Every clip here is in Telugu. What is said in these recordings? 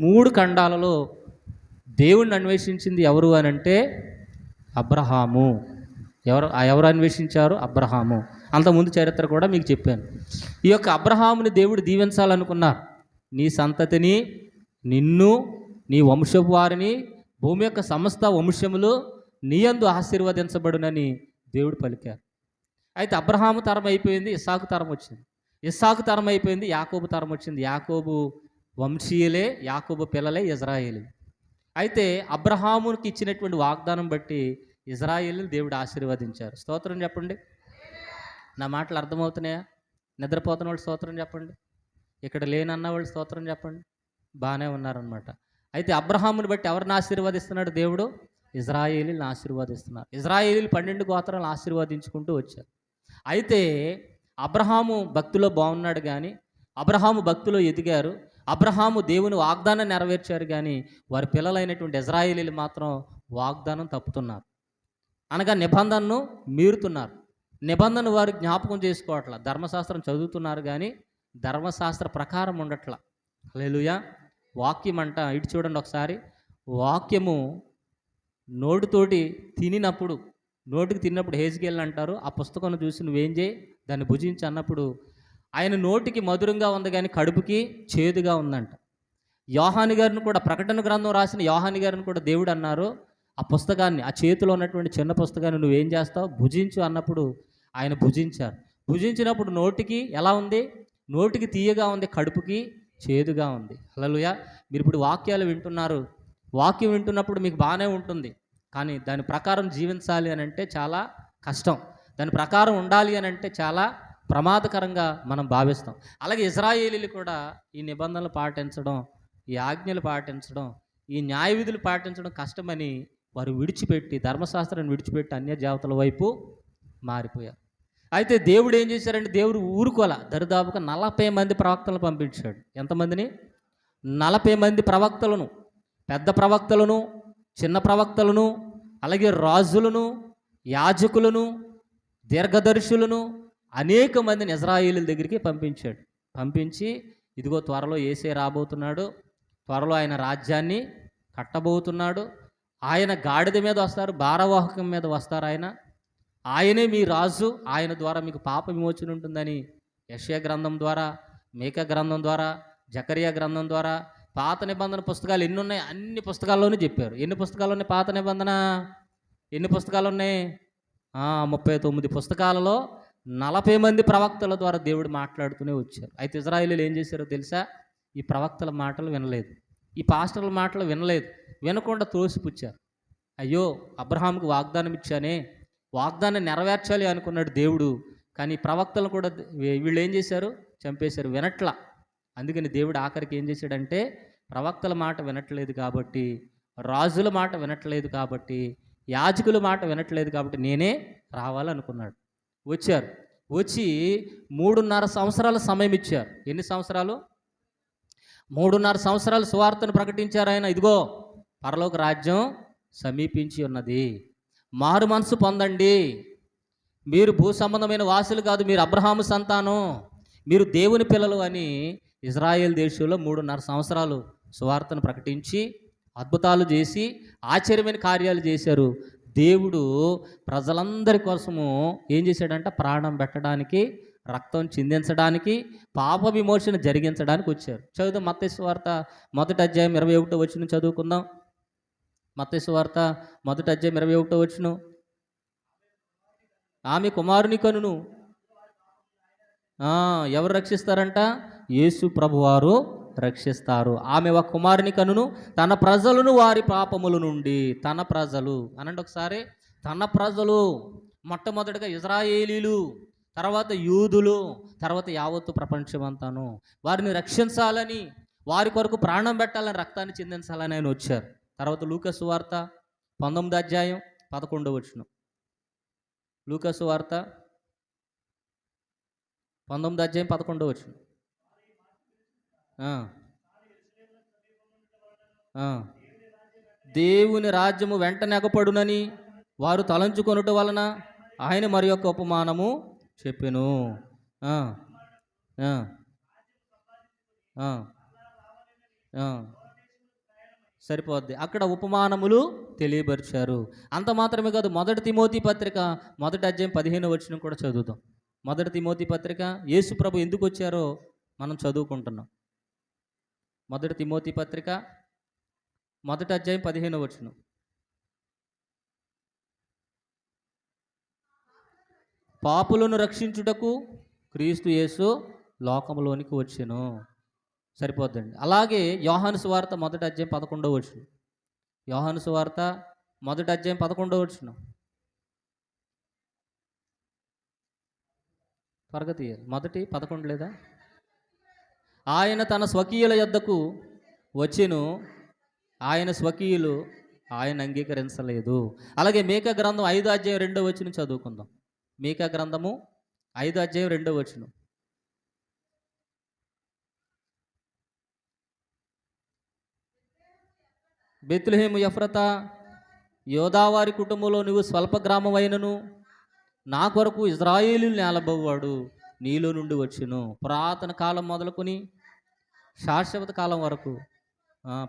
మూడు ఖండాలలో దేవుణ్ణి అన్వేషించింది ఎవరు అని అంటే అబ్రహాము. ఎవరు ఎవరు అన్వేషించారు? అబ్రహాము. అంతకుముందు చరిత్ర కూడా మీకు చెప్పాను. ఈ యొక్క అబ్రహాముని దేవుడు దీవించాలనుకున్నారు. నీ సంతతిని నిన్ను నీ వంశపు వారిని భూమి యొక్క సమస్త వంశములు నీయందు ఆశీర్వదించబడునని దేవుడు పలికారు. అయితే అబ్రహాము తరం అయిపోయింది ఇస్సాకు తరం వచ్చింది. ఇస్సాకు తరం అయిపోయింది యాకోబు తరం వచ్చింది. యాకోబు వంశీయులే యాకోబు పిల్లలే ఇజ్రాయేలు. అయితే అబ్రహామునికి ఇచ్చినటువంటి వాగ్దానం బట్టి ఇజ్రాయేల్ని దేవుడు ఆశీర్వదించారు. స్తోత్రం చెప్పండి. నా మాటలు అర్థమవుతున్నాయా? నిద్రపోతున్న వాళ్ళు స్తోత్రం చెప్పండి. ఇక్కడ లేనన్న వాళ్ళు స్తోత్రం చెప్పండి. బాగానే ఉన్నారనమాట అయితే అబ్రహాముని బట్టి ఎవరిని ఆశీర్వదిస్తున్నాడు దేవుడు? ఇజ్రాయేలీని ఆశీర్వదిస్తున్నారు. ఇజ్రాయేలీలు పన్నెండు గోత్రాలను ఆశీర్వదించుకుంటూ వచ్చారు. అయితే అబ్రహాము భక్తిలో బాగున్నాడు కానీ అబ్రహాము భక్తిలో ఎదిగారు. అబ్రహాము దేవుని వాగ్దానం నెరవేర్చారు కానీ వారి పిల్లలైనటువంటి ఇజ్రాయేలీలు మాత్రం వాగ్దానం తప్పుతున్నారు. అనగా నిబంధనను మీరుతున్నారు. నిబంధన వారు జ్ఞాపకం చేసుకోవట్ల. ధర్మశాస్త్రం చదువుతున్నారు కానీ ధర్మశాస్త్ర ప్రకారం ఉండట్ల. లేలుయా వాక్యం అంట ఇటు చూడండి ఒకసారి. వాక్యము నోటితోటి తినినప్పుడు నోటికి తిన్నప్పుడు హేజ్గేల్ అంటారు ఆ పుస్తకం చూసి నువ్వేం చేయి? దాన్ని భుజించి అన్నప్పుడు ఆయన నోటికి మధురంగా ఉంది కానీ కడుపుకి చేదుగా ఉందంట. యోహాని గారిని కూడా ప్రకటన గ్రంథం రాసిన యోహాని గారిని కూడా దేవుడు అన్నారు ఆ పుస్తకాన్ని ఆ చేతిలో ఉన్నటువంటి చిన్న పుస్తకాన్ని నువ్వేం చేస్తావు? భుజించు అన్నప్పుడు ఆయన భుజించారు. భుజించినప్పుడు నోటికి ఎలా ఉంది? నోటికి తీయగా ఉంది కడుపుకి చేదుగా ఉంది. అలలుయ మీరు ఇప్పుడు వాక్యాలు వింటున్నారు. వాక్యం వింటున్నప్పుడు మీకు బాగానే ఉంటుంది. కానీ దాని ప్రకారం జీవించాలి అని అంటే చాలా కష్టం. దాని ప్రకారం ఉండాలి అని అంటే చాలా ప్రమాదకరంగా మనం భావిస్తాం. అలాగే ఇజ్రాయేలీలు కూడా ఈ నిబంధనలు పాటించడం ఈ ఆజ్ఞలు పాటించడం ఈ న్యాయ విధులు పాటించడం కష్టమని వారు విడిచిపెట్టి ధర్మశాస్త్రాన్ని విడిచిపెట్టి అన్య జావతల వైపు మారిపోయారు. అయితే దేవుడు ఏం చేశారంటే దేవుడు ఊరుకోల. దరిదాపుగా నలభై మంది ప్రవక్తలను పంపించాడు. ఎంతమందిని? నలభై మంది ప్రవక్తలను. పెద్ద ప్రవక్తలను చిన్న ప్రవక్తలను అలాగే రాజులను యాజకులను దీర్ఘదర్శులను అనేక మందిని ఇజ్రాయేలీల దగ్గరికి పంపించాడు. పంపించి ఇదిగో త్వరలో ఏసే రాబోతున్నాడు. త్వరలో ఆయన రాజ్యాన్ని కట్టబోతున్నాడు. ఆయన గాడిద మీద వస్తారు భారవాహకం మీద వస్తారు ఆయన. ఆయనే మీ రాజు ఆయన ద్వారా మీకు పాప విమోచన ఉంటుందని యశ్య గ్రంథం ద్వారా మేక గ్రంథం ద్వారా జకరియా గ్రంథం ద్వారా పాత నిబంధన పుస్తకాలు ఎన్ని ఉన్నాయి? అన్ని పుస్తకాల్లోనే చెప్పారు. ఎన్ని పుస్తకాలు ఉన్నాయి పాత నిబంధన? ఎన్ని పుస్తకాలు ఉన్నాయి? ముప్పై తొమ్మిది పుస్తకాలలో నలభై మంది ప్రవక్తల ద్వారా దేవుడు మాట్లాడుతూనే వచ్చారు. అయితే ఇజ్రాయిలీలు ఏం చేశారో తెలుసా? ఈ ప్రవక్తల మాటలు వినలేదు. ఈ పాస్టర్ల మాటలు వినలేదు. వినకుండా తోసిపుచ్చారు. అయ్యో అబ్రహాంకు వాగ్దానం ఇచ్చానే? వాగ్దానం నెరవేర్చాలి అనుకున్నాడు దేవుడు. కానీ ప్రవక్తలు కూడా వీళ్ళు ఏం చేశారు? చంపేశారు. వినట్లా. అందుకని దేవుడు ఆఖరికి ఏం చేశాడంటే ప్రవక్తల మాట వినట్లేదు కాబట్టి రాజుల మాట వినట్లేదు కాబట్టి యాజకుల మాట వినట్లేదు కాబట్టి నేనే రావాలనుకున్నాడు. వచ్చారు. వచ్చి మూడున్నర సంవత్సరాల సమయం ఇచ్చారు. ఎన్ని సంవత్సరాలు? మూడున్నర సంవత్సరాలు సువార్తను ప్రకటించారు ఆయన. ఇదిగో పరలోక రాజ్యం సమీపించి ఉన్నది. మారు మనసు పొందండి. మీరు భూ సంబంధమైన వాసులు కాదు మీరు అబ్రహాము సంతానం. మీరు దేవుని పిల్లలు అని ఇజ్రాయెల్ దేశంలో మూడున్నర సంవత్సరాలు సువార్తను ప్రకటించి అద్భుతాలు చేసి ఆశ్చర్యమైన కార్యాలు చేశారు. దేవుడు ప్రజలందరి కోసము ఏం చేశాడంట? ప్రాణం పెట్టడానికి రక్తం చిందించడానికి పాప విమోచన జరిగించడానికి వచ్చారు. చదువుదాం మత్తయి వార్త మొదటి అధ్యాయం ఇరవై ఒకటో వచ్చిన చదువుకుందాం. మత్తయి వార్త మొదటి అధ్యాయం ఇరవై ఒకటో వచ్చిన ఆమె కుమారుని కనును. ఎవరు రక్షిస్తారంట? యేసు ప్రభువారు రక్షిస్తారు. ఆమె ఒక కుమారుని కనును తన ప్రజలను వారి పాపముల నుండి తన ప్రజలు. అనండి ఒకసారి తన ప్రజలు మొట్టమొదటిగా ఇజ్రాయేలీలు తర్వాత యూదులు తర్వాత యావత్తు ప్రపంచమంతాను. వారిని రక్షించాలని వారి కొరకు ప్రాణం పెట్టాలని రక్తాన్ని చెందించాలని ఆయన వచ్చారు. తర్వాత లూకసు వార్త పంతొమ్మిది అధ్యాయం పదకొండవ వచ్చిన లూకసు వార్త పంతొమ్మిది అధ్యాయం పదకొండవ వచ్చిన దేవుని రాజ్యము వెంట నెగపడునని వారు తలంచుకొనుట వలన ఆయన మరి యొక్క ఉపమానము చెప్పెను. సరిపోద్ది. అక్కడ ఉపమానములు తెలియపరిచారు. అంత మాత్రమే కాదు మొదటి తిమోతి పత్రిక మొదటి అధ్యాయం పదిహేను వచ్చిన కూడా చదువుతాం మొదటి తిమోతి పత్రిక యేసు ప్రభు ఎందుకు వచ్చారో మనం చదువుకుంటున్నాం. మొదటి తిమోతి పత్రిక మొదటి అధ్యాయం పదిహేను వచ్చిన పాపులను రక్షించుటకు క్రీస్తు యేసు లోకంలోనికి వచ్చాను. సరిపోద్దండి. అలాగే యోహాను సువార్త మొదటి అధ్యాయం పదకొండవ వచ్చిన యోహాను సువార్త మొదటి అధ్యాయం పదకొండవ వచ్చిన త్వరగా తీయాలి. మొదటి పదకొండు లేదా? ఆయన తన స్వకీయుల యొద్దకు వచ్చిను. ఆయన స్వకీయులు ఆయన అంగీకరించలేదు. అలాగే మేక గ్రంథం ఐదో అధ్యాయం రెండో వచ్చిన చదువుకుందాం. మేక గ్రంథము ఐదో అధ్యాయం రెండో వచ్చిన బెత్లహేము ఎఫ్రత యోదావారి కుటుంబంలో నువ్వు స్వల్ప గ్రామమైనను నా కొరకు ఇజ్రాయేలు నేలబోవాడు. నీలో నుండి వచ్చును. పురాతన కాలం మొదలుకొని శాశ్వత కాలం వరకు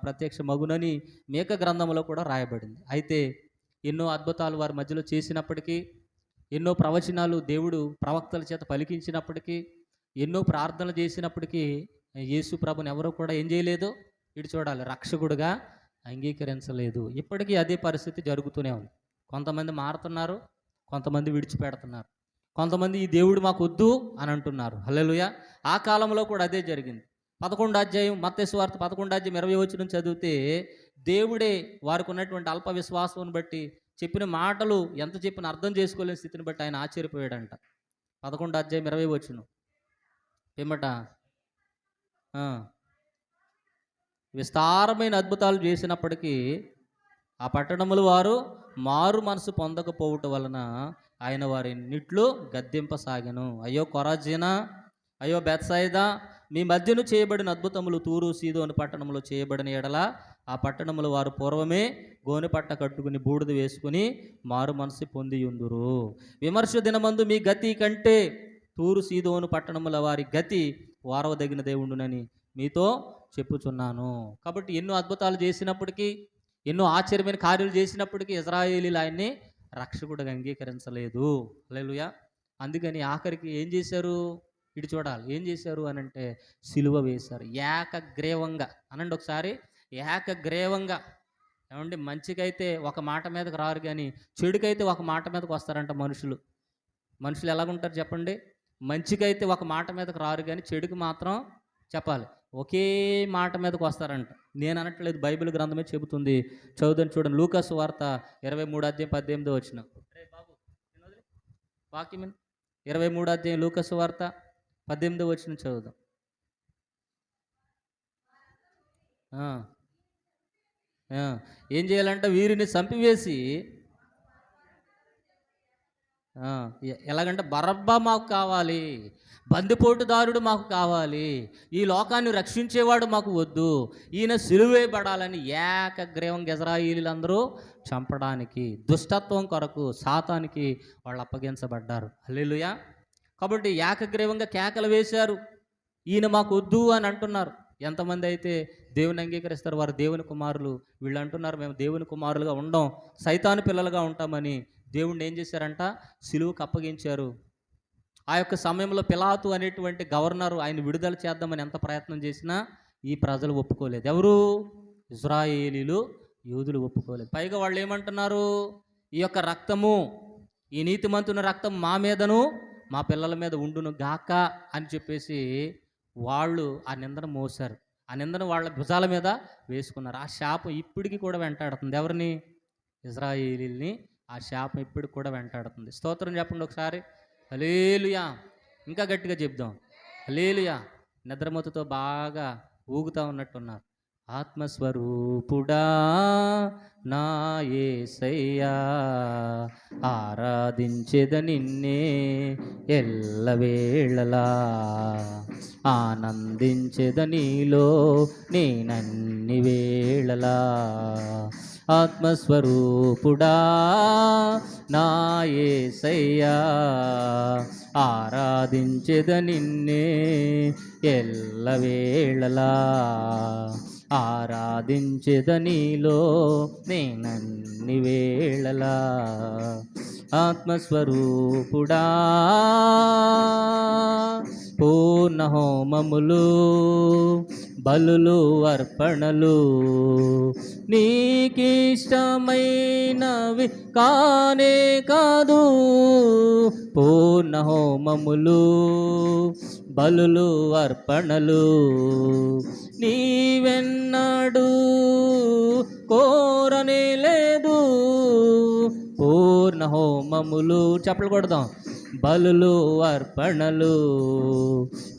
ప్రత్యక్ష మగునని మేక గ్రంథంలో కూడా రాయబడింది. అయితే ఎన్నో అద్భుతాలు వారి మధ్యలో చేసినప్పటికీ ఎన్నో ప్రవచనాలు దేవుడు ప్రవక్తల చేత పలికించినప్పటికీ ఎన్నో ప్రార్థనలు చేసినప్పటికీ యేసు ప్రభుని ఎవరో కూడా ఏం చేయలేదు? ఇటు చూడాలి. రక్షకుడుగా అంగీకరించలేదు. ఇప్పటికీ అదే పరిస్థితి జరుగుతూనే ఉంది. కొంతమంది మారుతున్నారు కొంతమంది విడిచిపెడుతున్నారు. కొంతమంది ఈ దేవుడు మాకు వద్దు అని అంటున్నారు. హల్లెలూయా. ఆ కాలంలో కూడా అదే జరిగింది. పదకొండు అధ్యాయం మత్తేశ్వార్త పదకొండు అధ్యాయం ఇరవై వచ్చిన చదివితే దేవుడే వారికి ఉన్నటువంటి అల్ప విశ్వాసం బట్టి చెప్పిన మాటలు ఎంత చెప్పిన అర్థం చేసుకోలేని స్థితిని బట్టి ఆయన ఆశ్చర్యపోయాడంట. పదకొండు అధ్యాయం ఇరవై వచ్చిన ఏమట విస్తారమైన అద్భుతాలు చేసినప్పటికీ ఆ పట్టణములు వారు మారు మనసు పొందకపోవటం వలన ఆయన వారిన్నిట్లో గద్దెంపసాగను. అయ్యో కొరాజీనా? అయ్యో బెత్సాయిదా? మీ మధ్యను చేయబడిన అద్భుతములు తూరు సీదోని పట్టణంలో చేయబడిన ఎడల ఆ పట్టణములు వారు పూర్వమే గోని పట్ట కట్టుకుని బూడిద వేసుకుని మారు మనసు పొందియుందురు. విమర్శ దినమందు మీ గతి కంటే తూరు సీదోను పట్టణముల వారి గతి వారవదగిన దేవుడునని మీతో చెప్పుచున్నాను. కాబట్టి ఎన్నో అద్భుతాలు చేసినప్పటికీ ఎన్నో ఆశ్చర్యమైన కార్యాలు చేసినప్పటికీ ఇజ్రాయేలీలు ఆయన్ని రక్షకుడిగా అంగీకరించలేదు. లేలుయా అందుకని ఆఖరికి ఏం చేశారు? ఇటు చూడాలి. ఏం చేశారు అని అంటే సిలువ వేశారు. ఏకగ్రీవంగా. అనండి ఒకసారి. ఏకగ్రీవంగా. ఏమండి? మంచికైతే ఒక మాట మీదకి రారు కానీ చెడుకైతే ఒక మాట మీదకి వస్తారంట మనుషులు. మనుషులు ఎలాగుంటారు చెప్పండి? మంచికైతే ఒక మాట మీదకి రారు కానీ చెడుకి మాత్రం చెప్పాలి. ఒకే మాట మీదకి వస్తారంట నేను అనట్లేదు బైబిల్ గ్రంథమే చెబుతుంది. చదువుదని చూడండి లూకస్ వార్త ఇరవై మూడు అధ్యాయం పద్దెనిమిది వచ్చిన బాబు వాక్యం ఇరవై మూడు అధ్యాయం లూకస్ వార్త పద్దెనిమిది వచ్చిన చదువుదాం. ఏం చేయాలంటే వీరిని చంపివేసి ఎలాగంటే బరబ్బా మాకు కావాలి బందిపోటుదారుడు మాకు కావాలి ఈ లోకాన్ని రక్షించేవాడు మాకు వద్దు ఈయన సిలువేయబడాలని ఏకగ్రీవం గెజరాయిలందరూ చంపడానికి దుష్టత్వం కొరకు సాతానికి వాళ్ళు అప్పగించబడ్డారు. అల్లెలుయా కాబట్టి ఏకగ్రీవంగా కేకలు వేశారు. ఈయన మాకు వద్దు అని అంటున్నారు. ఎంతమంది అయితే దేవుని అంగీకరిస్తారు వారు దేవుని కుమారులు వీళ్ళు అంటున్నారు మేము దేవుని కుమారులుగా ఉండం సైతాను పిల్లలుగా ఉంటామని దేవుణ్ణి ఏం చేశారంట? సిలువుకు అప్పగించారు. ఆ యొక్క సమయంలో పిలాతు అనేటువంటి గవర్నరు ఆయన విడుదల చేద్దామని ఎంత ప్రయత్నం చేసినా ఈ ప్రజలు ఒప్పుకోలేదు. ఎవరు? ఇజ్రాయేలీలు యూదులు ఒప్పుకోలేదు. పైగా వాళ్ళు ఏమంటున్నారు? ఈ యొక్క రక్తము ఈ నీతిమంతుని రక్తం మా మీదను మా పిల్లల మీద ఉండును గాక అని చెప్పేసి వాళ్ళు ఆ నిందను మోసారు ఆ నిందను వాళ్ళ భుజాల మీద వేసుకున్నారు. ఆ శాపం ఇప్పటికీ కూడా వెంటాడుతుంది. ఎవరిని? ఇజ్రాయేలీల్ని. ఆ శాపం ఇప్పటికి కూడా వెంటాడుతుంది. స్తోత్రం చెప్పండి ఒకసారి. హలేలుయా ఇంకా గట్టిగా చెప్దాం. హలేలుయా నిద్రమతుతో బాగా ఊగుతా ఉన్నట్టున్నారు. ఆత్మస్వరూపుడా నా ఏసయ్యా ఆరాధించేద నిన్నే ఎల్లవేళలా ఆనందించేద నీలో నేనన్ని వేళలా. ఆత్మస్వరూపుడా నా యేసయ్యా ఆరాధించెద నిన్నే ఎల్లవేళలా. ఆరాధించెదనిలో నేనన్ని వేళలా ఆత్మస్వరూపుడా. పూర్ణ హోమములు బలులు అర్పణలు నీకిష్టమైనవి కానే కాదు. పూర్ణ హోమములు బలులు అర్పణలు నీవెన్నడు కోరనే లేదు. పూర్ణ హోమములు చెప్పలు కొడదాం. బలులు అర్పణలు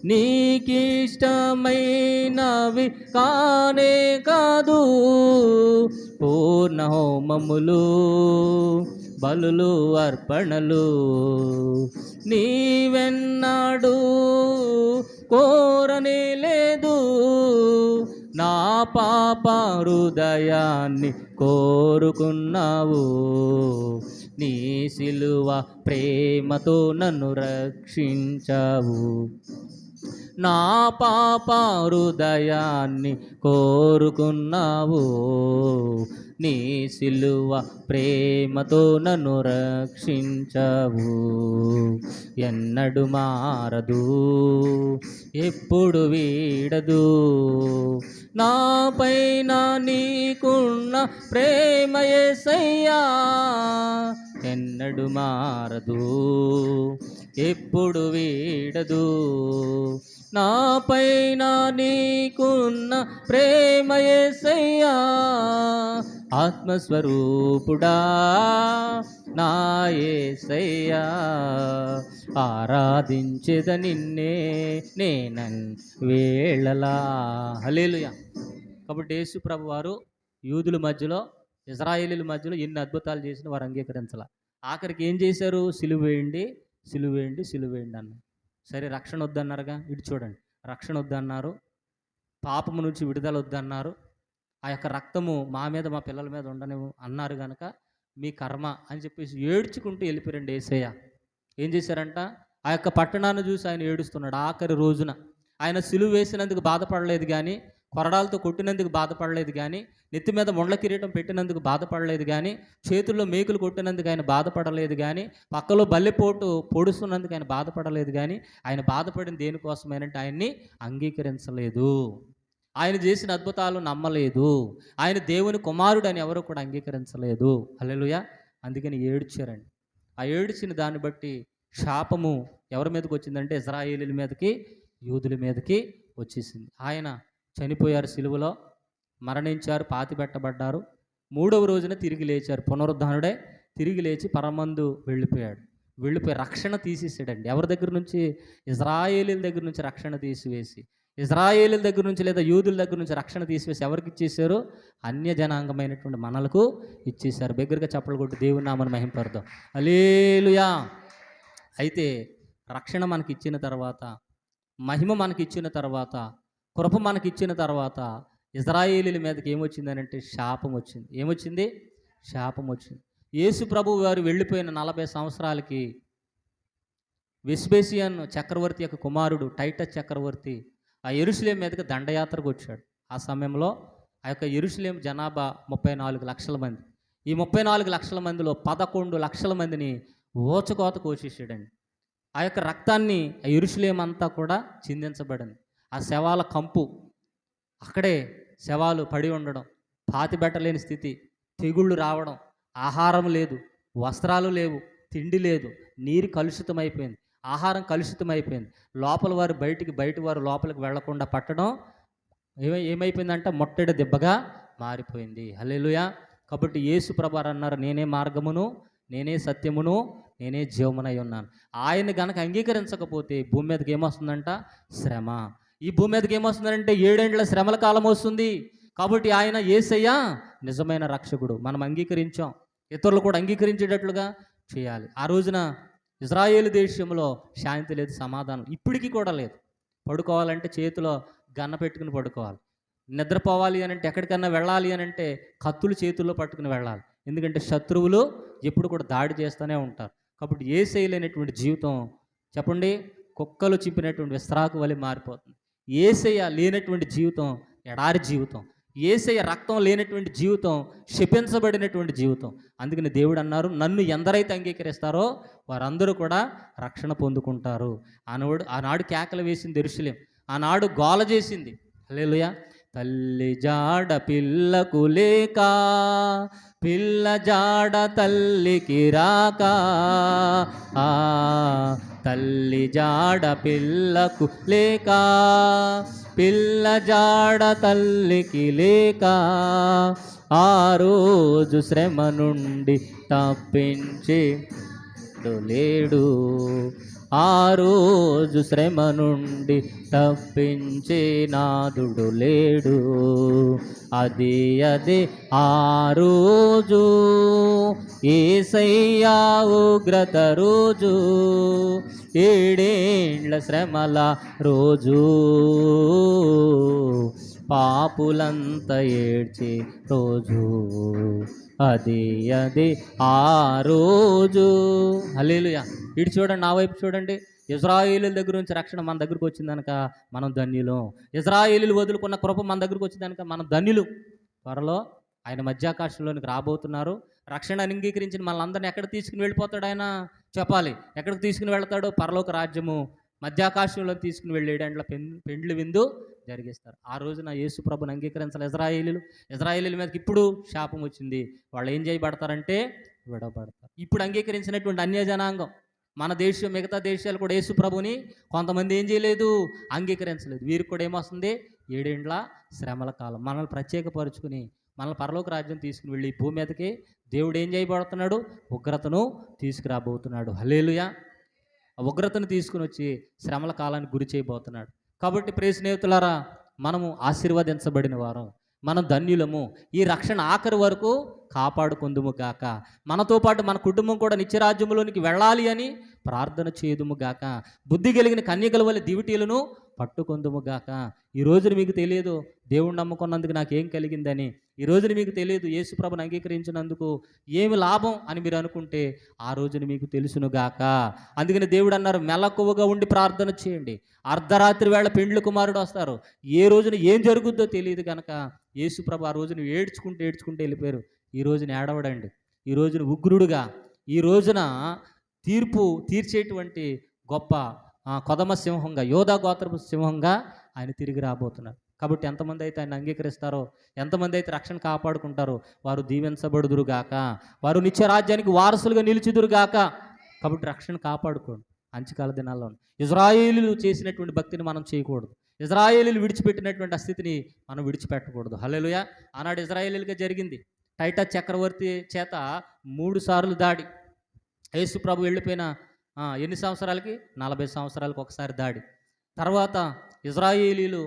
నీకిష్టమైనవి కానే కాదు. పూర్ణ హోమములు బలులు అర్పణలు నీవెన్నాడు కోరనే లేదు. నా పాప హృదయాన్ని కోరుకున్నావు. నీ సిలువ ప్రేమతో నన్ను రక్షించావు. నా పాప హృదయాన్ని కోరుకున్నావు. నీ సిలువ ప్రేమతో నన్ను రక్షించవు. ఎన్నడు మారదు ఎప్పుడు వీడదు. నాపైన నీకున్న ప్రేమ ఏసయ్యా ఎన్నడు మారదు ఎప్పుడు వీడదు. నాపైన నీకున్న ప్రేమయేసయ్యా ఆత్మస్వరూపుడా నా ఆరాధించేద నిన్నే నేనన్ వేళలా. హలేలుయ కాబట్టి యేసు ప్రభు వారు యూదుల మధ్యలో ఇజ్రాయేలీల మధ్యలో ఎన్ని అద్భుతాలు చేసిన వారు అంగీకరించాల. ఆఖరికి ఏం చేశారు? సిలువేయండి సిలువేయండి సిలువేయండి అన్న సరే రక్షణ వద్దన్నారుగా? ఇటు చూడండి. రక్షణ వద్దన్నారు. పాపము నుంచి విడుదల వద్దన్నారు. ఆ యొక్క రక్తము మా మీద మా పిల్లల మీద ఉండనివ్వు అన్నారు కనుక మీ కర్మ అని చెప్పేసి ఏడ్చుకుంటూ వెళ్ళిపోయారండి ఏసయ్య. ఏం చేశారంట? ఆ యొక్క పట్టణాన్ని చూసి ఆయన ఏడుస్తున్నాడు. ఆఖరి రోజున. ఆయన సిలువ వేసినందుకు బాధపడలేదు కానీ కొరడాలతో కొట్టినందుకు బాధపడలేదు కానీ నెత్తి మీద ముండ్ల కిరీటం పెట్టినందుకు బాధపడలేదు కానీ చేతుల్లో మేకులు కొట్టినందుకు ఆయన బాధపడలేదు కానీ పక్కలో బల్లెపోటు పొడుస్తున్నందుకు ఆయన బాధపడలేదు కానీ ఆయన బాధపడిన దేనికోసమేనంటే ఆయన్ని అంగీకరించలేదు. ఆయన చేసిన అద్భుతాలు నమ్మలేదు. ఆయన దేవుని కుమారుడు అని ఎవరు కూడా అంగీకరించలేదు. హల్లెలూయా. అందుకని ఏడ్చారండి. ఆ ఏడ్చిన దాన్ని బట్టి శాపము ఎవరి మీదకి వచ్చిందంటే ఇజ్రాయేలీల మీదకి యూదుల మీదకి వచ్చేసింది. ఆయన చనిపోయారు సిలువలో మరణించారు పాతి పెట్టబడ్డారు మూడవ రోజున తిరిగి లేచారు. పునరుద్ధానుడే తిరిగి లేచి పరమందు వెళ్ళిపోయాడు. వెళ్ళిపోయి రక్షణ తీసేసాడండి. ఎవరి దగ్గర నుంచి? ఇజ్రాయేలీల దగ్గర నుంచి రక్షణ తీసివేసి ఇజ్రాయేలీల దగ్గర నుంచి లేదా యూదుల దగ్గర నుంచి రక్షణ తీసివేసి ఎవరికి ఇచ్చేశారు? అన్య జనాంగమైనటువంటి మనలకు ఇచ్చేశారు. దగ్గరగా చెప్పలు కొట్టి దేవుని నామని మహింపడదాం అలేలుయా అయితే రక్షణ మనకి ఇచ్చిన తర్వాత మహిమ మనకి ఇచ్చిన తర్వాత కృప మనకి ఇచ్చిన తర్వాత ఇజ్రాయేలీల మీదకి ఏమొచ్చిందనంటే శాపం వచ్చింది ఏమొచ్చింది? శాపం వచ్చింది యేసు ప్రభు వారు వెళ్ళిపోయిన నలభై సంవత్సరాలకి వెస్బేసియన్ చక్రవర్తి యొక్క కుమారుడు టైటస్ చక్రవర్తి ఆ ఎరుసలేం మీదకి దండయాత్రకు వచ్చాడు. ఆ సమయంలో ఆ యొక్క ఎరుసలేం జనాభా ముప్పై నాలుగు లక్షల మంది. ఈ ముప్పై నాలుగు లక్షల మందిలో పదకొండు లక్షల మందిని ఓచకోత కోసేసాడండి ఆ యొక్క రక్తాన్ని ఆ ఎరుసలేం అంతా కూడా చిందించబడింది. ఆ శవాల కంపు. అక్కడే శవాలు పడి ఉండడం. పాతిబెట్టలేని స్థితి. తెగుళ్ళు రావడం. ఆహారం లేదు. వస్త్రాలు లేవు. తిండి లేదు. నీరు కలుషితమైపోయింది. ఆహారం కలుషితమైపోయింది. లోపల వారు బయటికి బయట వారు లోపలికి వెళ్ళకుండా పట్టడం ఏమై ఏమైపోయిందంటే మొట్టడి దెబ్బగా మారిపోయింది. హలేలుయ కాబట్టి యేసు ప్రభారు అన్నారు నేనే మార్గమును నేనే సత్యమును నేనే జీవమునై ఉన్నాను. ఆయన గనక అంగీకరించకపోతే భూమి మీదకి ఏమొస్తుందంట? శ్రమ. ఈ భూమి మీదకి ఏమొస్తుందంటే ఏడేండ్ల శ్రమల కాలం వస్తుంది. కాబట్టి ఆయన ఏసయ్యా నిజమైన రక్షకుడు. మనం అంగీకరించాం. ఇతరులు కూడా అంగీకరించేటట్లుగా చేయాలి. ఆ రోజున ఇజ్రాయేల్ దేశంలో శాంతి లేదు సమాధానం ఇప్పటికీ కూడా లేదు. పడుకోవాలంటే చేతిలో గన్న పెట్టుకుని పడుకోవాలి. నిద్రపోవాలి అని అంటే ఎక్కడికన్నా వెళ్ళాలి అని అంటే కత్తులు చేతుల్లో పట్టుకుని వెళ్ళాలి. ఎందుకంటే శత్రువులు ఎప్పుడు కూడా దాడి చేస్తూనే ఉంటారు. కాబట్టి ఏ చేయలేనటువంటి జీవితం చెప్పండి? కుక్కలు చింపినటువంటి విస్త్రాకు వలి మారిపోతుంది. ఏసయ్య లేనటువంటి జీవితం ఎడారి జీవితం. ఏసయ్య రక్తం లేనటువంటి జీవితం శపించబడినటువంటి జీవితం. అందుకని దేవుడు అన్నారు నన్ను ఎందరైతే అంగీకరిస్తారో వారందరూ కూడా రక్షణ పొందుకుంటారు. ఆనాడు ఆనాడు కేకలు వేసింది ఎరుసలేం ఆనాడు గోల చేసింది. హల్లెలూయా. తల్లి జాడ పిల్లకు లేక పిల్ల జాడ తల్లికి రాక ఆ తల్లి జాడ పిల్లకు లేక పిల్ల జాడ తల్లికి లేక ఆ రోజు శ్రమ నుండి తప్పించి లేడు. ఆ రోజు శ్రమ నుండి తప్పించే నాదుడు లేడు. అది అది ఆ రోజు ఏసయ్యా ఉగ్రత రోజు ఏడేండ్ల శ్రమల రోజు. పాపులంత ఏడ్చే రోజు. అది అది ఆ రోజు. హల్లెలూయా. ఇటు చూడండి నా వైపు చూడండి. ఇజ్రాయేలీల దగ్గర నుంచి రక్షణ మన దగ్గరకు వచ్చిందనక మనం ధన్యులు. ఇజ్రాయేలీలు వదులుకున్న కృప మన దగ్గరకు వచ్చిందనక మనం ధన్యులు. త్వరలో ఆయన మధ్యాకాశంలోనికి రాబోతున్నారు. రక్షణ అంగీకరించిన మనందరిని ఎక్కడ తీసుకుని వెళ్ళిపోతాడు ఆయన? చెప్పాలి. ఎక్కడికి తీసుకుని వెళ్తాడు? పరలోక రాజ్యము. మధ్యాకాశంలో తీసుకుని వెళ్ళేడు అంట్లో పెండ్లు విందు. జరిగిస్తారు. ఆ రోజున యేసు ప్రభుని అంగీకరించాలి ఇజ్రాయేలీలు. ఇజ్రాయేలీల మీదకి ఇప్పుడు శాపం వచ్చింది. వాళ్ళు ఏం చేయబడతారంటే విడబడతారు. ఇప్పుడు అంగీకరించినటువంటి అన్య జనాంగం మన దేశం మిగతా దేశాలు కూడా యేసు ప్రభుని కొంతమంది ఏం చేయలేదు? అంగీకరించలేదు. వీరికి కూడా ఏమొస్తుంది? ఏడేండ్ల శ్రమల కాలం. మనల్ని ప్రత్యేకపరుచుకుని మనల్ని పరలోక రాజ్యం తీసుకుని వెళ్ళి భూమి మీదకి దేవుడు ఏం చేయబడుతున్నాడు? ఉగ్రతను తీసుకురాబోతున్నాడు. హలేలుయా ఉగ్రతను తీసుకుని వచ్చి శ్రమల కాలానికి గురి చేయబోతున్నాడు. కాబట్టి ప్రియ స్నేహితులారా మనము ఆశీర్వదించబడిన వారం. మనం ధన్యులము. ఈ రక్షణ ఆఖరి వరకు కాపాడుకుందుము గాక. మనతో పాటు మన కుటుంబం కూడా నిత్యరాజ్యంలోనికి వెళ్ళాలి అని ప్రార్థన చేయదుము గాక. బుద్ధి కలిగిన కన్యకల వల్ల దివిటీలను పట్టుకుందుము గాక. ఈ రోజున మీకు తెలియదు. దేవుణ్ణి నమ్ముకున్నందుకు నాకేం కలిగిందని. ఈ రోజున మీకు తెలియదు. యేసుప్రభుని అంగీకరించినందుకు ఏమి లాభం అని మీరు అనుకుంటే ఆ రోజున మీకు తెలుసును గాక. అందుకని దేవుడు అన్నారు మెలకువగా ఉండి ప్రార్థన చేయండి. అర్ధరాత్రి వేళ పెండ్లు కుమారుడు వస్తారు. ఏ రోజున ఏం జరుగుద్దో తెలియదు కనుక యేసుప్రభు ఆ రోజున ఏడ్చుకుంటూ ఏడ్చుకుంటూ వెళ్ళిపోయారు. ఈ రోజున ఏడవడండి. ఈ రోజున ఉగ్రుడుగా ఈ రోజున తీర్పు తీర్చేటువంటి గొప్ప కొదమ సింహంగా యోధా గోత్రపు సింహంగా ఆయన తిరిగి రాబోతున్నారు. కాబట్టి ఎంతమంది అయితే ఆయన అంగీకరిస్తారో ఎంతమంది అయితే రక్షణ కాపాడుకుంటారో వారు దీవించబడుదురుగాక వారు నిత్య రాజ్యానికి వారసులుగా నిలిచిదురుగాక కాబట్టి రక్షణ కాపాడుకోండి. అంచకాల దినాల్లో ఇజ్రాయేలీలు చేసినటువంటి భక్తిని మనం చేయకూడదు. ఇజ్రాయేలీలు విడిచిపెట్టినటువంటి ఆ స్థితిని మనం విడిచిపెట్టకూడదు. హల్లెలూయా. ఆనాడు ఇజ్రాయేలీలుగా జరిగింది. టైటా చక్రవర్తి చేత మూడు సార్లు దాడి. యేసు ప్రభు వెళ్ళిపోయిన ఎన్ని సంవత్సరాలకి? నలభై సంవత్సరాలకు ఒకసారి దాడి. తర్వాత ఇజ్రాయేలీలు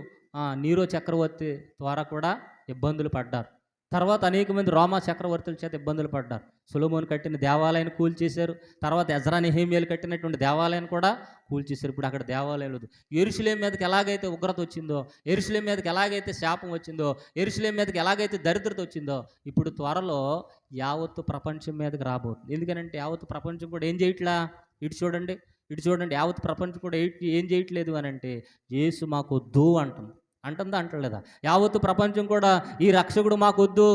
నీరో చక్రవర్తి ద్వారా కూడా ఇబ్బందులు పడ్డారు. తర్వాత అనేక మంది రోమా చక్రవర్తుల చేత ఇబ్బందులు పడ్డారు. సులోమోన్ కట్టిన దేవాలయాన్ని కూల్చేశారు. తర్వాత ఎజ్రా నెహేమియాలు కట్టినటువంటి దేవాలయాన్ని కూడా కూల్చేశారు. ఇప్పుడు అక్కడ దేవాలయం లేదు. ఎరుసలేం మీదకి ఎలాగైతే ఉగ్రత వచ్చిందో ఎరుసలేం మీదకి ఎలాగైతే శాపం వచ్చిందో ఎరుసలేం మీదకి ఎలాగైతే దరిద్రత వచ్చిందో ఇప్పుడు త్వరలో యావత్తు ప్రపంచం మీదకి రాబోతుంది. ఎందుకనంటే యావత్తు ప్రపంచం కూడా ఏం చేయట్లా? ఇటు చూడండి ఇటు చూడండి యావత్ ప్రపంచం కూడా ఏం చేయట్లేదు అని అంటే యేసు మాకు వద్దు అంటుంది. అంటుందా అంటలేదా? యావత్తు ప్రపంచం కూడా ఈ రక్షకుడు మాకు వద్దు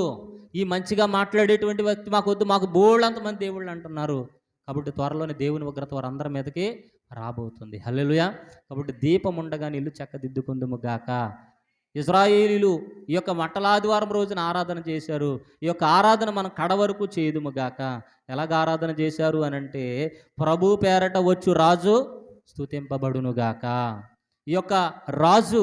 ఈ మంచిగా మాట్లాడేటువంటి వ్యక్తి మాకు వద్దు మాకు బోళ్ళంతమంది దేవుళ్ళు అంటున్నారు. కాబట్టి త్వరలోనే దేవుని ఉగ్రత వారందరి మీదకి రాబోతుంది. హల్లెలుయా. కాబట్టి దీపం ఉండగానే ఇల్లు చక్కదిద్దుకుందుము గాక. ఇజ్రాయేలీలు ఈ యొక్క మట్టలాదివారం రోజున ఆరాధన చేశారు. ఈ యొక్క ఆరాధన మనం కడ వరకు చేయదుము గాక. ఎలాగ ఆరాధన చేశారు అని అంటే ప్రభు పేరట వచ్చు రాజు స్తుతింపబడును గాక. ఈ యొక్క రాజు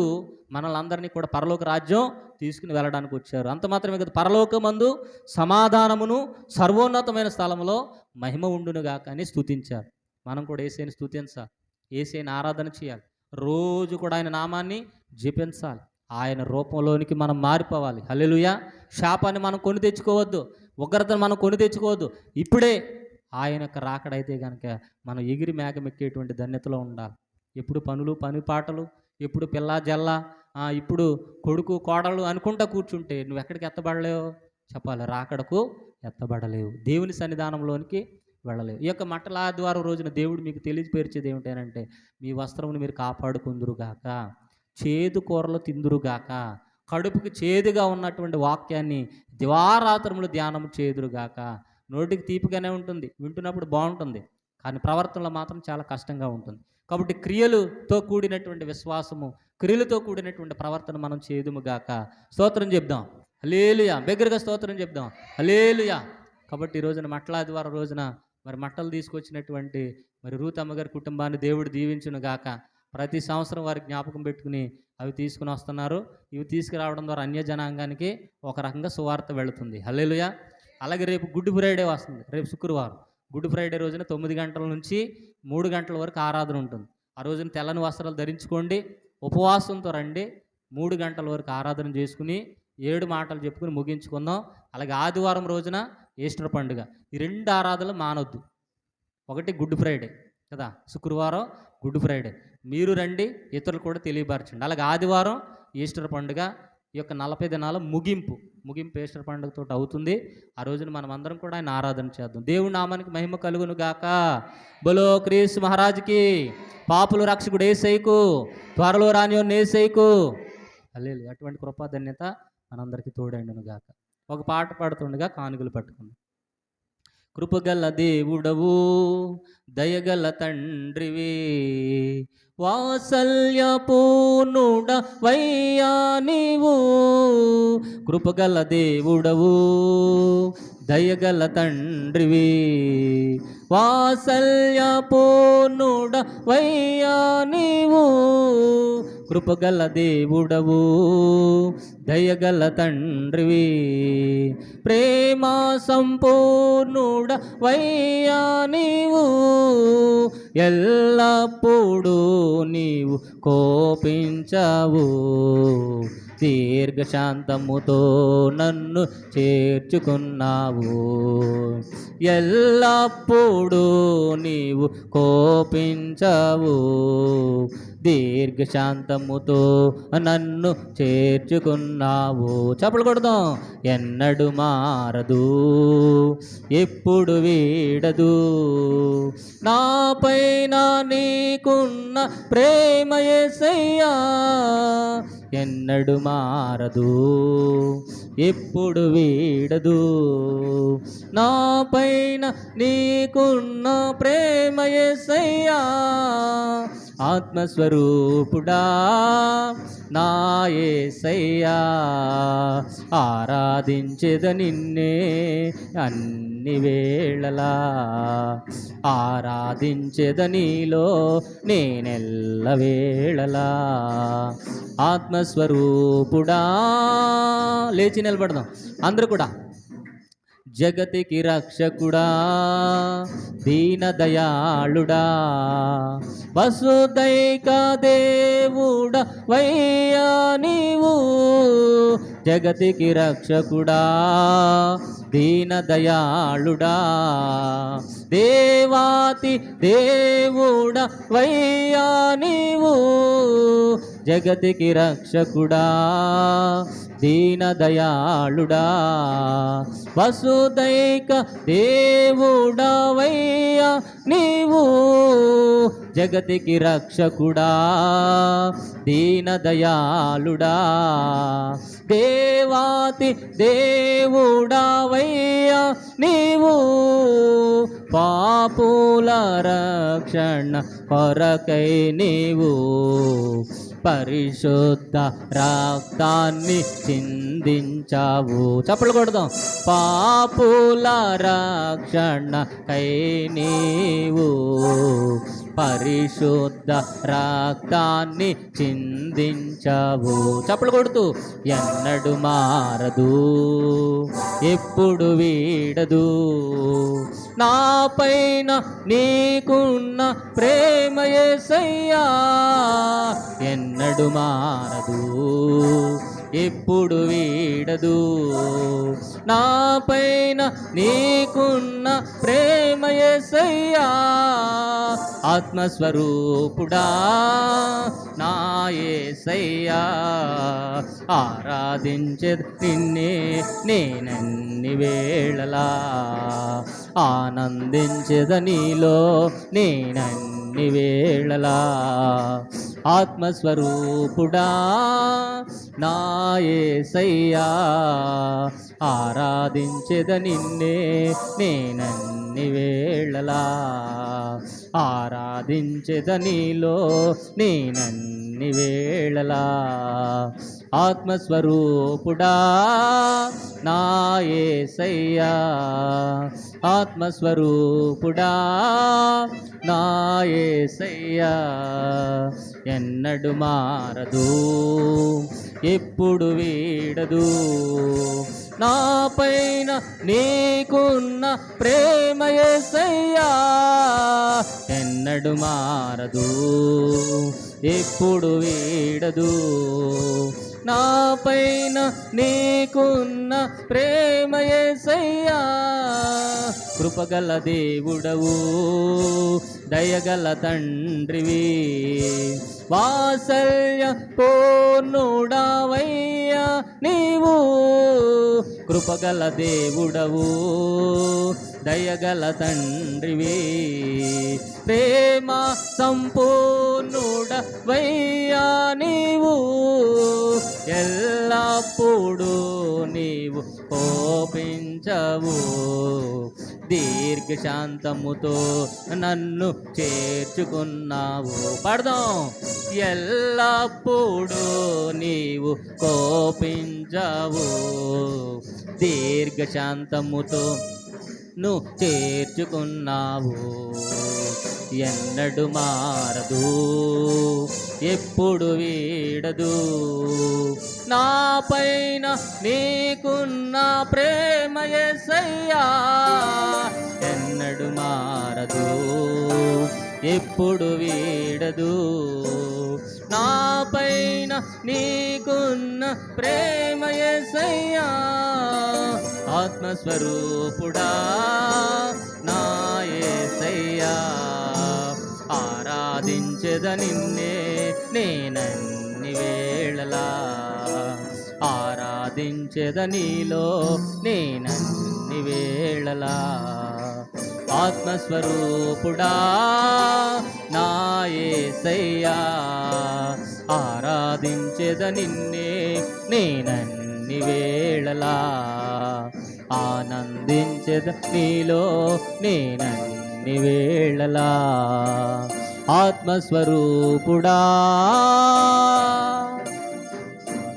మనలందరినీ కూడా పరలోక రాజ్యం తీసుకుని వెళ్ళడానికి వచ్చారు. అంత మాత్రమే కదా పరలోకమందు సమాధానమును సర్వోన్నతమైన స్థలంలో మహిమ ఉండును గాక అని స్థుతించారు మనం కూడా ఏసైని స్థుతించాలి ఏసైని ఆరాధన చేయాలి. రోజు కూడా ఆయన నామాన్ని జపించాలి. ఆయన రూపంలోనికి మనం మారిపోవాలి. హల్లెలూయా. శాపాన్ని మనం కొని తెచ్చుకోవద్దు. ఉగ్రతను మనం కొని తెచ్చుకోవద్దు. ఇప్పుడే ఆయన యొక్క రాకడైతే కనుక మనం ఎగిరి మేఘమెక్కేటువంటి ధన్యతలో ఉండాలి. ఎప్పుడు పనులు పని పాటలు ఎప్పుడు పిల్ల జల్ల ఇప్పుడు కొడుకు కోడలు అనుకుంటా కూర్చుంటే నువ్వు ఎక్కడికి ఎత్తబడలేవు? చెప్పాలి రాకడకు ఎత్తబడలేవు. దేవుని సన్నిధానంలోనికి వెళ్ళలేవు. ఈ యొక్క మట్టల ఆదివారం రోజున దేవుడు మీకు తెలియపరిచేది ఏమిటంటే మీ వస్త్రమును మీరు కాపాడుకుందురుగాక. చేదు కూరలు తిందురుగాక. కడుపుకి చేదుగా ఉన్నటువంటి వాక్యాన్ని దివారాత్రములు ధ్యానం చేదురుగాక. నోటికి తీపిగానే ఉంటుంది వింటున్నప్పుడు బాగుంటుంది కానీ ప్రవర్తనలో మాత్రం చాలా కష్టంగా ఉంటుంది. కాబట్టి క్రియలుతో కూడినటువంటి విశ్వాసము క్రియలతో కూడినటువంటి ప్రవర్తన మనం చేదుముగాక. స్తోత్రం చెప్దాం. హలేలుయా బిగ్గరగా స్తోత్రం చెప్దాం. హలేలుయా కాబట్టి ఈ రోజున మట్లాదివారం రోజున మరి మట్టలు తీసుకొచ్చినటువంటి మరి రూతమ్మ గారి కుటుంబాన్ని దేవుడు దీవించును గాక ప్రతి సంవత్సరం వారి జ్ఞాపకం పెట్టుకుని అవి తీసుకుని వస్తున్నారు. ఇవి తీసుకురావడం ద్వారా అన్య జనాంగానికి ఒక రకంగా సువార్త వెళుతుంది. హల్లేలుయ. అలాగే రేపు గుడ్ ఫ్రైడే వస్తుంది. రేపు శుక్రవారం. గుడ్ ఫ్రైడే రోజున తొమ్మిది గంటల నుంచి మూడు గంటల వరకు ఆరాధన ఉంటుంది. ఆ రోజున తెల్లని వస్త్రాలు ధరించుకోండి. ఉపవాసంతో రండి. మూడు గంటల వరకు ఆరాధన చేసుకుని ఏడు మాటలు చెప్పుకుని ముగించుకుందాం. అలాగే ఆదివారం రోజున ఈస్టర్ పండుగ. ఈ రెండు ఆరాధనలు మానొద్దు. ఒకటి గుడ్ ఫ్రైడే. కదా? శుక్రవారం గుడ్ ఫ్రైడే. మీరు రండి ఇతరులు కూడా తెలియపరచండి. అలాగే ఆదివారం ఈస్టర్ పండుగ ఈ యొక్క నలభై దినాల ముగింపు. ముగింపు ఈస్టర్ పండుగతో అవుతుంది. ఆ రోజున మనం అందరం కూడా ఆయన ఆరాధన చేద్దాం. దేవుడి నామానికి మహిమ కలుగును గాక. బలో క్రీస్ మహారాజుకి పాపులు రక్షకుడు ఏసైకు త్వరలో రాని ఏసైకు. అల్లేదు అటువంటి కృపాధన్యత మనందరికీ తోడండును గాక. ఒక పాట పాడుతుండగా కానుకలు పట్టుకుందాం. కృపగల దేవుడవు దయగల తండ్రివి. వాత్సల్య పూర్ణుడ వయ్యా నీవు కృపగల దేవుడవు దయగల తండ్రివి. వాత్సల్య పూర్ణుడ వయ్యా నీవు కృపగల దేవుడవు దయగల తండ్రివి ప్రేమ సంపూర్ణుడ వయ్యా నీవు ఎల్లప్పుడూ నీవు కోపించవు. దీర్ఘశాంతముతో నన్ను చేర్చుకున్నావు. ఎల్లప్పుడూ నీవు కోపించవు. దీర్ఘశాంతముతో నన్ను చేర్చుకున్నావు. చప్పలు కొడదాం. ఎన్నడు మారదు. ఎప్పుడు వీడదు. నాపైన నీకున్న ప్రేమ యేసయ్యా ఎన్నడు మారదు ఎప్పుడు వీడదు. నా పైన నీకున్న ప్రేమ యేసయ్యా ఆత్మస్వరూపుడా నా యేసయ్యా ఆరాధించేద నిన్నే అన్ని వేళలా ఆరాధించేద నీలో నేనెల్ల వేళలా. ఆత్మస్వరూపుడా లేచి నిలబడదాం. అందరూ కూడా జగతికి రక్షకుడా దీనదయాళుడా వసుదైక దేవుడా వయ్యా నీవు జగతికి రక్షకుడా దీనదయాళుడా దేవాతి దేవుడా వయ్యా నీవు జగతికి రక్షకుడా. దీనదయాళుడా వసుదైక దేవుడవయ్యా నీవు జగతికి రక్షకుడా దీనదయాళుడా దేవాతి దేవుడవయ్యా నీవు పాపుల రక్షణ కొరకై నీవు పరిశుద్ధ రక్తాన్ని చిందించావు. చప్పలు కొడదాం. పాపుల రక్షణ కై నీవు. పరిశుద్ధ రక్తాన్ని చిందించావు. చప్పలు కొడుతూ ఎన్నడు మారదు ఎప్పుడు వీడదు. నా పైన నీకున్న ప్రేమ సయ్యా ఎన్నడు మారదు ఎప్పుడు వీడదు. నా పైన నీకున్న ప్రేమ సయ్యా ఆత్మస్వరూపుడా. నా యేసయ్యా ఆరాధించే నిన్నే నేనన్ని వేళలా ఆనందించద నీలో నేనన్ని వేళలా ఆత్మస్వరూపుడా. నాయసయ్యా ఆరాధించెద నిన్నే నేనన్ని వేళలా ఆరాధించేద నీలో నేనన్ని వేళలా. ఆత్మస్వరూపుడా నాయసయ్యా ఆత్మస్వరూపుడా నాయసయ్యా ఎన్నడు మారదు ఎప్పుడు వీడదు. నా పైన నీకున్న ప్రేమ యేసయ్యా ఎన్నడు మారదు ఎప్పుడు వీడదు. నా పైన నీకున్న ప్రేమ యేసయ్యా కృపగల దేవుడవు దయగల తండ్రివి. వాసల్య పూర్ణుడవయ్యా నీవు కృపగల దేవుడవు దయగల తండ్రివి. ప్రేమ సంపూర్ణుడవయ్యా నీవు ఎల్లప్పుడూ నీవు కోపించవు. దీర్ఘశాంతముతో నన్ను చేర్చుకున్నావు. పడదాం. ఎల్లప్పుడూ నీవు కోపించవు. దీర్ఘశాంతముతో నువ్వు చేర్చుకున్నావు. ఎన్నడు మారదు ఎప్పుడు వీడదు. నా పైన నీకున్న ప్రేమ ఎసయ్యా ఎన్నడు మారదు ఎప్పుడు వీడదు. నా పైన నీకున్న ప్రేమ యేసయ్యా ఆత్మస్వరూపుడా నా యేసయ్యా ఆరాధించెద నిన్నే నేనన్ని వేళలా ఆరాధించెద నీలో నేనన్ని వేళలా. ఆత్మస్వరూపుడా నాయసయ్యా ఆరాధించేద నిన్నే నేనన్ని వేళలా ఆనందించెద నీలో నేనన్ని వేళలా. ఆత్మస్వరూపుడా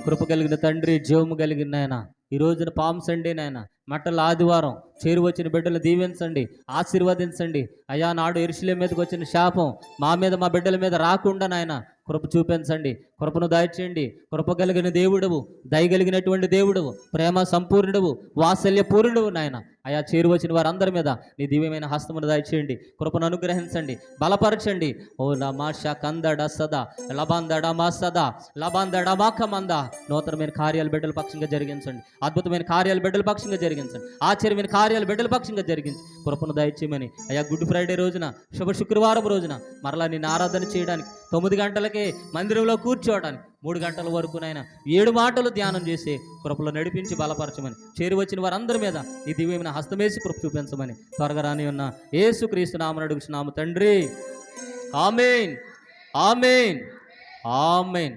కృప కలిగిన తండ్రి జీవము కలిగిన ఈ రోజున పామ్ సండే నాయన మట్టల ఆదివారం చేరు వచ్చిన బిడ్డలు దీవించండి ఆశీర్వదించండి. అయా నాడు ఎరుశలేం మీదకి వచ్చిన శాపం మా మీద మా బిడ్డల మీద రాకుండా నాయన కృప చూపించండి. కృపను దాయచేయండి కృప కలిగిన దేవుడవు దయగలిగినటువంటి దేవుడవు ప్రేమ సంపూర్ణుడవు వాత్సల్య పూర్ణుడవు నాయన అయా చేరువచ్చిన వారందరి మీద నీ దివ్యమైన హస్తమును దాయచేయండి కృపను అనుగ్రహించండి. బలపరచండి. ఓ లమాష కందడ సదా లబాందడ మా సదా లబాందడ మాకమంద నూతనమైన కార్యాలు బిడ్డల పక్షంగా జరిగించండి. అద్భుతమైన కార్యాలు బిడ్డల పక్షంగా జరిగించండి. ఆశ్చర్యమైన కార్యాలు బిడ్డల పక్షంగా జరిగించి కృపను దయచేయమని అయా గుడ్ ఫ్రైడే రోజున శుభ శుక్రవారం రోజున మరలా నిన్ను ఆరాధన చేయడానికి తొమ్మిది గంటలకే మందిరంలో కూర్చోవడానికి మూడు గంటల వరకు నాయన ఏడు మాటలు ధ్యానం చేసి కృపలో నడిపించి బలపరచమని. చేరి వచ్చిన వారందరి మీద ఈ దివ్యమైన హస్తమేసి కృప చూపించమని త్వరగా రాని ఉన్న యేసు క్రీస్తు నామను అడుగుచున్నాము తండ్రి. ఆమెన్. ఆమెన్. ఆమెన్.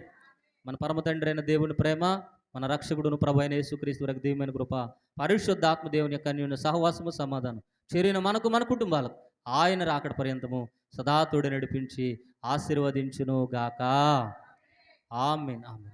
మన పరమ తండ్రి అయిన దేవుని ప్రేమ మన రక్షకుడును ప్రభు అయిన యేసుక్రీస్తు వరకు దివ్యమైన కృప పరిశుద్ధాత్మ దేవుని యొక్క అన్యోన్య సహవాసము సమాధానం. చేరిన మనకు మన కుటుంబాలకు ఆయన రాకడ పర్యంతము సదా తోడు నడిపించి ఆశీర్వదించును గాక ఆమెన్ ఆమెన్